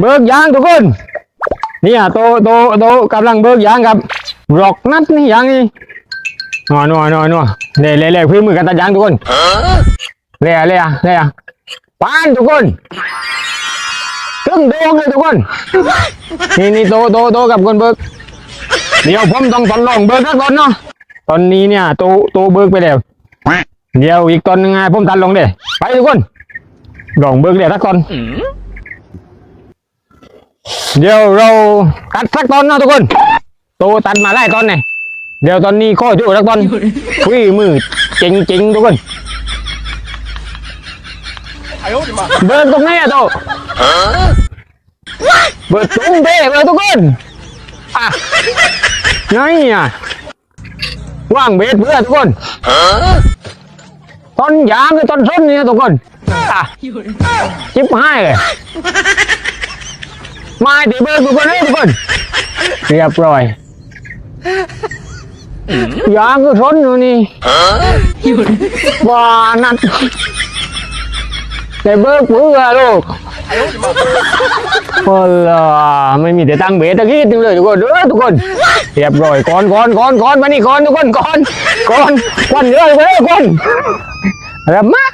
เบิกยางทุกคนนี่ยโตโตโตกำลังเบิกยางครับหลอกนัดนี่ยางนี่นัวนัวนัวนัวเล่เล่เล่พื้นมือกันตัดยางทุกคนเล่เล่เล่ปานทุกคนตึ้งโดงเลยทุกคน นี่นี่โตโตโตกับคนเบิกเดี๋ยวผมต้องทดลองเบิกกันก่อนเนาะตอนนี้เนี่ยโตโตเบิกไปแล้วเดี๋ยวอีกตอนนึงไงผมตัดลงเด้ไปทุกคนลองเบิกเดี๋ยวสักตอน เดี๋ยวเราตัดสักตอนนะทุกคน โตตัดมาไล่ตอนเนี่ยเดี๋ยวตอนนี้ข้อจุสักตอนคุยมือจริงจริงๆทุกคนเบิร์ตรงไหนอะโตเบิร์ตตรงเบ้เลยทุกคนอะไงอะว่างเบสเพื่อทุกคนตอนยางคือตอนส้นนี่นะทุกคนอะจิบให้เลย มาตีเบิร์ทุกคนให้ทุกคน เรียบร้อยยางก็ทนอยู่นี่ว่านัดแต่เบิร์เพื่อลูกโอ้ล่ะไม่มีแต่ตังเบสตะกี้นึงเลยทุกคนเด้อทุกคนเรียบร้อยก่อนก่อนก่อนก่อนมานี่ก่อนทุกคนก่อนก่อนก่อนเด้อทุกคนก่อนแล้วมา